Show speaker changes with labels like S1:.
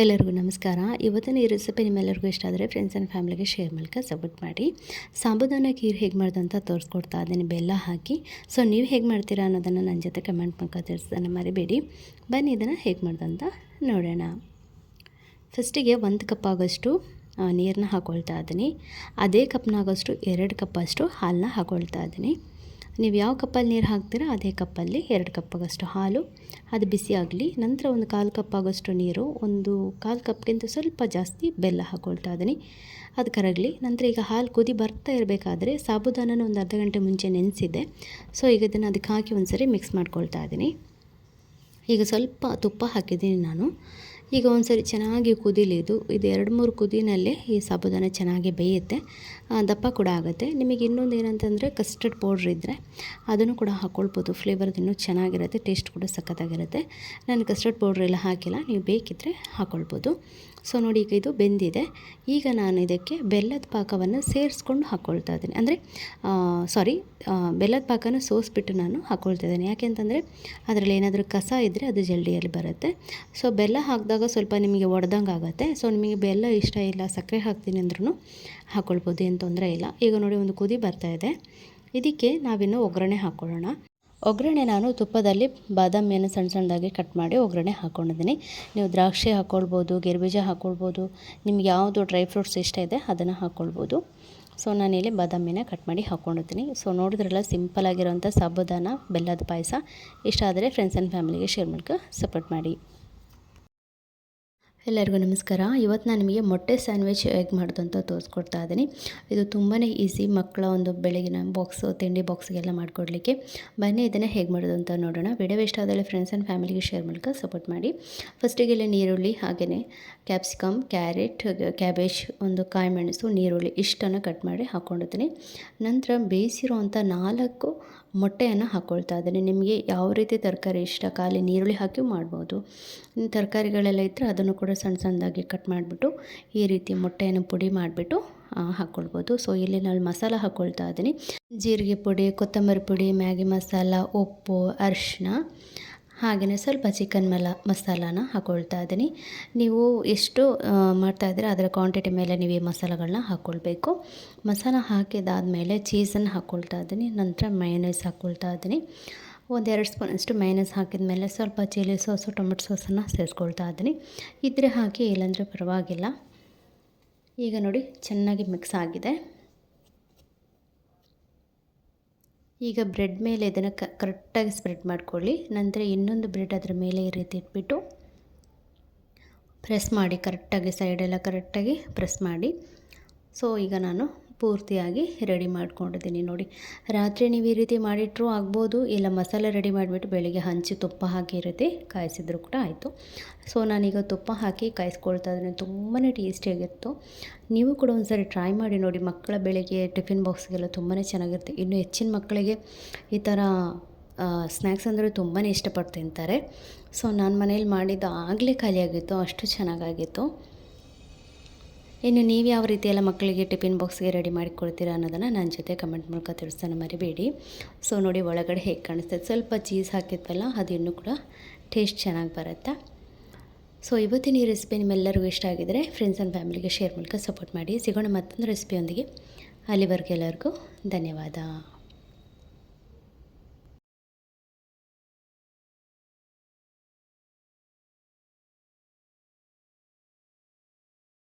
S1: ಎಲ್ಲರಿಗೂ ನಮಸ್ಕಾರ. ಇವತ್ತಿನ ಈ ರೆಸಿಪಿ ನಿಮ್ಮೆಲ್ಲರಿಗೂ ಇಷ್ಟ ಆದರೆ ಫ್ರೆಂಡ್ಸ್ ಆ್ಯಂಡ್ ಫ್ಯಾಮಿಲಿಗೆ ಶೇರ್ ಮೂಲಕ ಸಪೋರ್ಟ್ ಮಾಡಿ. ಸಾಬುದಾನ ಖೀರ್ ಹೇಗೆ ಮಾಡ್ದಂತ ತೋರಿಸ್ಕೊಡ್ತಾ ಇದ್ದೀನಿ. ಬೆಲ್ಲ ಹಾಕಿ. ಸೊ ನೀವು ಹೇಗೆ ಮಾಡ್ತೀರಾ ಅನ್ನೋದನ್ನು ನನ್ನ ಜೊತೆ ಕಮೆಂಟ್ ಮೂಲಕ ತಿಳಿಸ್ತಾನೆ ಮರಿಬೇಡಿ. ಬನ್ನಿ, ಇದನ್ನು ಹೇಗೆ ಮಾಡ್ದಂತ ನೋಡೋಣ. ಫಸ್ಟಿಗೆ ಒಂದು ಕಪ್ ಆಗೋಷ್ಟು ನೀರನ್ನ ಹಾಕ್ಕೊಳ್ತಾ ಇದ್ದೀನಿ. ಅದೇ ಕಪ್ನಾಗೋಷ್ಟು ಎರಡು ಕಪ್ಪಷ್ಟು ಹಾಲನ್ನ ಹಾಕ್ಕೊಳ್ತಾ ಇದ್ದೀನಿ. ನೀವು ಯಾವ ಕಪ್ಪಲ್ಲಿ ನೀರು ಹಾಕ್ತೀರಾ ಅದೇ ಕಪ್ಪಲ್ಲಿ ಎರಡು ಕಪ್ಪಾಗಷ್ಟು ಹಾಲು. ಅದು ಬಿಸಿ ಆಗಲಿ. ನಂತರ ಒಂದು ಕಾಲು ಆಗೋಷ್ಟು ನೀರು, ಒಂದು ಕಾಲು ಕಪ್ಗಿಂತ ಸ್ವಲ್ಪ ಜಾಸ್ತಿ ಬೆಲ್ಲ ಹಾಕ್ಕೊಳ್ತಾ ಇದ್ದೀನಿ. ಅದು ಕರಗಲಿ. ನಂತರ ಈಗ ಹಾಲು ಕುದಿ ಬರ್ತಾ ಇರಬೇಕಾದ್ರೆ ಸಾಬುದಾನನ ಒಂದು ಅರ್ಧ ಗಂಟೆ ಮುಂಚೆ ನೆನೆಸಿದ್ದೆ. ಸೊ ಈಗ ಇದನ್ನು ಅದಕ್ಕೆ ಹಾಕಿ ಒಂದು ಮಿಕ್ಸ್ ಮಾಡ್ಕೊಳ್ತಾ ಇದ್ದೀನಿ. ಈಗ ಸ್ವಲ್ಪ ತುಪ್ಪ ಹಾಕಿದ್ದೀನಿ ನಾನು. ಈಗ ಒಂದು ಸರಿ ಚೆನ್ನಾಗಿ ಕುದಿಲಿ ಇದು ಇದು ಎರಡು ಮೂರು ಕುದಿನಲ್ಲೇ ಈ ಸಾಬುದಾನ ಚೆನ್ನಾಗಿ ಬೇಯುತ್ತೆ. ದಪ್ಪ ಕೂಡ ಆಗುತ್ತೆ. ನಿಮಗೆ ಇನ್ನೊಂದು ಏನಂತಂದರೆ ಕಸ್ಟರ್ಡ್ ಪೌಡ್ರ್ ಇದ್ದರೆ ಅದನ್ನು ಕೂಡ ಹಾಕ್ಕೊಳ್ಬೋದು ಫ್ಲೇವರ್ದು ಇನ್ನೂ ಚೆನ್ನಾಗಿರುತ್ತೆ ಟೇಸ್ಟ್ ಕೂಡ ಸಖತ್ತಾಗಿರುತ್ತೆ. ನಾನು ಕಸ್ಟರ್ಡ್ ಪೌಡ್ರ್ ಎಲ್ಲ ಹಾಕಿಲ್ಲ, ನೀವು ಬೇಕಿದ್ದರೆ ಹಾಕ್ಕೊಳ್ಬೋದು ಸೊ ನೋಡಿ ಈಗ ಇದು ಬೆಂದಿದೆ. ಈಗ ನಾನು ಇದಕ್ಕೆ ಬೆಲ್ಲದ ಪಾಕವನ್ನು ಸೇರಿಸ್ಕೊಂಡು ಹಾಕ್ಕೊಳ್ತಾ ಇದ್ದೀನಿ. ಅಂದರೆ ಸಾರಿ ಬೆಲ್ಲದ ಪಾಕನ ಸೋಸಿಬಿಟ್ಟು ನಾನು ಹಾಕ್ಕೊಳ್ತಾ ಇದ್ದೀನಿ. ಯಾಕೆಂತಂದರೆ ಅದರಲ್ಲಿ ಏನಾದರೂ ಕಸ ಇದ್ದರೆ ಅದು ಜಲ್ಡಿಯಲ್ಲಿ ಬರುತ್ತೆ. ಸೊ ಬೆಲ್ಲ ಹಾಕಿದಾಗ ಸ್ವಲ್ಪ ನಿಮಗೆ ಒಡೆದಂಗೆ ಆಗುತ್ತೆ. ಸೊ ನಿಮಗೆ ಬೆಲ್ಲ ಇಷ್ಟ ಇಲ್ಲ, ಸಕ್ಕರೆ ಹಾಕ್ತೀನಿ ಅಂದ್ರೂ ಹಾಕ್ಕೊಳ್ಬೋದು ಏನು ತೊಂದರೆ ಇಲ್ಲ. ಈಗ ನೋಡಿ ಒಂದು ಕುದಿ ಬರ್ತಾ ಇದೆ. ಇದಕ್ಕೆ ನಾವಿನ್ನು ಒಗ್ಗರಣೆ ಹಾಕ್ಕೊಳ್ಳೋಣ ಒಗ್ಗರಣೆ ನಾನು ತುಪ್ಪದಲ್ಲಿ ಬಾದಾಮಿಯನ್ನು ಸಣ್ಣ ಸಣ್ಣದಾಗಿ ಕಟ್ ಮಾಡಿ ಒಗ್ಗರಣೆ ಹಾಕ್ಕೊಂಡಿದ್ದೀನಿ ನೀವು ದ್ರಾಕ್ಷಿ ಹಾಕ್ಕೊಳ್ಬೋದು ಗೆರ್ಬೀಜ ಹಾಕ್ಕೊಳ್ಬೋದು ನಿಮ್ಗೆ ಯಾವುದು ಡ್ರೈ ಫ್ರೂಟ್ಸ್ ಇಷ್ಟ ಇದೆ ಅದನ್ನು ಹಾಕ್ಕೊಳ್ಬೋದು ಸೊ ನಾನಿಲ್ಲಿ ಬಾದಾಮಿನ ಕಟ್ ಮಾಡಿ ಹಾಕ್ಕೊಂಡಿದ್ದೀನಿ ಸೊ ನೋಡಿದ್ರಲ್ಲ ಸಿಂಪಲ್ ಆಗಿರೋಂಥ ಸಾಬುದಾನ, ಬೆಲ್ಲದ ಪಾಯಸ. ಇಷ್ಟ ಆದರೆ ಫ್ರೆಂಡ್ಸ್ ಆ್ಯಂಡ್ ಫ್ಯಾಮಿಲಿಗೆ ಶೇರ್ ಮಾಡ್ಕೊ ಸಪೋರ್ಟ್ ಮಾಡಿ. ಎಲ್ಲರಿಗೂ ನಮಸ್ಕಾರ. ಇವತ್ತು ನಾನು ನಿಮಗೆ ಮೊಟ್ಟೆ ಸ್ಯಾಂಡ್ವಿಚ್ ಹೇಗೆ ಮಾಡೋದು ಅಂತ ತೋರಿಸ್ಕೊಡ್ತಾ ಇದ್ದೀನಿ. ಇದು ತುಂಬಾ ಈಸಿ ಮಕ್ಕಳ ಒಂದು ಬೆಳಗಿನ ಬಾಕ್ಸು, ತಿಂಡಿ ಬಾಕ್ಸ್ಗೆಲ್ಲ ಮಾಡಿಕೊಡ್ಲಿಕ್ಕೆ. ಬನ್ನಿ ಇದನ್ನು ಹೇಗೆ ಮಾಡೋದು ಅಂತ ನೋಡೋಣ. ವಿಡಿಯೋ ಇಷ್ಟ ಆದರೆ ಫ್ರೆಂಡ್ಸ್ ಆ್ಯಂಡ್ ಫ್ಯಾಮಿಲಿಗೆ ಶೇರ್ ಮೂಲಕ ಸಪೋರ್ಟ್ ಮಾಡಿ. ಫಸ್ಟಿಗೆ ಇಲ್ಲಿ ನೀರುಳ್ಳಿ ಹಾಗೆಯೇ ಕ್ಯಾಪ್ಸಿಕಮ್ ಕ್ಯಾರೆಟ್ ಕ್ಯಾಬೇಜ್ ಒಂದು ಕಾಯಿ ಮೆಣಸು ನೀರುಳ್ಳಿ ಇಷ್ಟನ್ನು ಕಟ್ ಮಾಡಿ ಹಾಕ್ಕೊಂಡಿದ್ದೀನಿ ನಂತರ ಬೇಯಿಸಿರುವಂಥ ನಾಲ್ಕು ಮೊಟ್ಟೆಯನ್ನು ಹಾಕ್ಕೊಳ್ತಾ ಇದ್ದೀನಿ. ನಿಮಗೆ ಯಾವ ರೀತಿ ತರಕಾರಿ ಇಷ್ಟ? ಖಾಲಿ ನೀರುಳ್ಳಿ ಹಾಕಿ ಮಾಡ್ಬೋದು. ತರಕಾರಿಗಳೆಲ್ಲ ಇದ್ದರೆ ಅದನ್ನು ಕೂಡ ಸಣ್ಣ ಸಣ್ಣದಾಗಿ ಕಟ್ ಮಾಡಿಬಿಟ್ಟು ಈ ರೀತಿ ಮೊಟ್ಟೆಯನ್ನು ಪುಡಿ ಮಾಡಿಬಿಟ್ಟು ಹಾಕ್ಕೊಳ್ಬೋದು ಸೊ ಇಲ್ಲಿ ನಾನು ಮಸಾಲ ಹಾಕ್ಕೊಳ್ತಾ ಇದ್ದೀನಿ. ಜೀರಿಗೆ ಪುಡಿ, ಕೊತ್ತಂಬರಿ ಪುಡಿ, ಮ್ಯಾಗಿ ಮಸಾಲ, ಉಪ್ಪು ಅರಿಶಿನ ಹಾಗೆಯೇ ಸ್ವಲ್ಪ ಚಿಕನ್ ಮಲ ಮಸಾಲಾನ ಹಾಕ್ಕೊಳ್ತಾ ಇದ್ದೀನಿ. ನೀವು ಎಷ್ಟು ಮಾಡ್ತಾಯಿದ್ರೆ ಅದರ ಕ್ವಾಂಟಿಟಿ ಮೇಲೆ ನೀವು ಈ ಮಸಾಲಗಳನ್ನ ಹಾಕ್ಕೊಳ್ಬೇಕು ಮಸಾಲ ಹಾಕಿದಾದಮೇಲೆ ಚೀಸನ್ನು ಹಾಕ್ಕೊಳ್ತಾ ಇದ್ದೀನಿ. ನಂತರ ಮೈನಸ್ ಹಾಕ್ಕೊಳ್ತಾ ಇದ್ದೀನಿ. ಒಂದೆರಡು ಸ್ಪೂನಷ್ಟು ಮೈನಸ್ ಹಾಕಿದ ಮೇಲೆ ಸ್ವಲ್ಪ ಚಿಲ್ಲಿ ಸಾಸು ಟೊಮೆಟೊ ಸಾಸನ್ನು ಸೇರಿಸ್ಕೊಳ್ತಾ ಇದ್ದೀನಿ. ಇದ್ರೆ ಹಾಕಿ ಇಲ್ಲಾಂದರೆ ಪರವಾಗಿಲ್ಲ. ಈಗ ನೋಡಿ, ಚೆನ್ನಾಗಿ ಮಿಕ್ಸ್ ಆಗಿದೆ. ಈಗ ಬ್ರೆಡ್ ಮೇಲೆ ಇದನ್ನು ಕರೆಕ್ಟಾಗಿ ಸ್ಪ್ರೆಡ್ ಮಾಡ್ಕೊಳ್ಳಿ. ನಂತರ ಇನ್ನೊಂದು ಬ್ರೆಡ್ ಅದರ ಮೇಲೆ ಈ ರೀತಿ ಇಟ್ಬಿಟ್ಟು ಪ್ರೆಸ್ ಮಾಡಿ, ಕರೆಕ್ಟಾಗಿ ಸೈಡೆಲ್ಲ ಕರೆಕ್ಟಾಗಿ ಪ್ರೆಸ್ ಮಾಡಿ. ಸೊ ಈಗ ನಾನು ಪೂರ್ತಿಯಾಗಿ ರೆಡಿ ಮಾಡ್ಕೊಂಡಿದ್ದೀನಿ ನೋಡಿ. ರಾತ್ರಿ ನೀವು ಈ ರೀತಿ ಮಾಡಿಟ್ರೂ ಆಗ್ಬೋದು, ಇಲ್ಲ ಮಸಾಲೆ ರೆಡಿ ಮಾಡಿಬಿಟ್ಟು ಬೆಳಿಗ್ಗೆ ಹಂಚಿ ತುಪ್ಪ ಹಾಕಿ ರೀತಿ ಕಾಯಿಸಿದ್ರು ಕೂಡ ಆಯಿತು. ಸೊ, ನಾನೀಗ ತುಪ್ಪ ಹಾಕಿ ಕಾಯಿಸ್ಕೊಳ್ತಾ ಇದ್ದೀನಿ. ತುಂಬಾ ಟೇಸ್ಟಿಯಾಗಿತ್ತು ನೀವು ಕೂಡ ಒಂದ್ಸರಿ ಟ್ರೈ ಮಾಡಿ ನೋಡಿ. ಮಕ್ಕಳ ಬೆಳಿಗ್ಗೆ ಟಿಫಿನ್ ಬಾಕ್ಸ್ಗೆಲ್ಲ ತುಂಬಾ ಚೆನ್ನಾಗಿರುತ್ತೆ. ಇನ್ನು ಹೆಚ್ಚಿನ ಮಕ್ಕಳಿಗೆ ಈ ಥರ ಸ್ನ್ಯಾಕ್ಸ್ ಅಂದರೆ ತುಂಬಾ ಇಷ್ಟಪಟ್ಟು ತಿಂತಾರೆ. ಸೊ, ನಾನು ಮನೇಲಿ ಮಾಡಿದ್ದು ಆಗಲೇ ಖಾಲಿಯಾಗಿತ್ತು. ಅಷ್ಟು ಚೆನ್ನಾಗಾಗಿತ್ತು. ಇನ್ನು ನೀವು ಯಾವ ರೀತಿ ಎಲ್ಲ ಮಕ್ಕಳಿಗೆ ಟಿಫಿನ್ ಬಾಕ್ಸ್ಗೆ ರೆಡಿ ಮಾಡಿಕೊಳ್ತೀರಾ ಅನ್ನೋದನ್ನು ನನ್ನ ಜೊತೆ ಕಮೆಂಟ್ ಮೂಲಕ ತಿಳಿಸ್ತಾನೆ ಮರಿಬೇಡಿ. ಸೊ, ನೋಡಿ ಒಳಗಡೆ ಹೇಗೆ ಕಾಣಿಸ್ತದೆ. ಸ್ವಲ್ಪ ಚೀಸ್ ಹಾಕಿದ್ವಲ್ಲ, ಅದು ಕೂಡ ಟೇಸ್ಟ್ ಚೆನ್ನಾಗಿ ಬರುತ್ತೆ. ಸೊ, ಇವತ್ತಿನ ಈ ರೆಸಿಪಿ ನಿಮ್ಮೆಲ್ಲರಿಗೂ ಇಷ್ಟ ಆಗಿದರೆ ಫ್ರೆಂಡ್ಸ್ ಆ್ಯಂಡ್ ಫ್ಯಾಮಿಲಿಗೆ ಶೇರ್ ಮೂಲಕ ಸಪೋರ್ಟ್ ಮಾಡಿ. ಸಿಗೋಣ ಮತ್ತೊಂದು ರೆಸಿಪಿಯೊಂದಿಗೆ. ಅಲ್ಲಿವರೆಗೆ ಎಲ್ಲರಿಗೂ ಧನ್ಯವಾದ.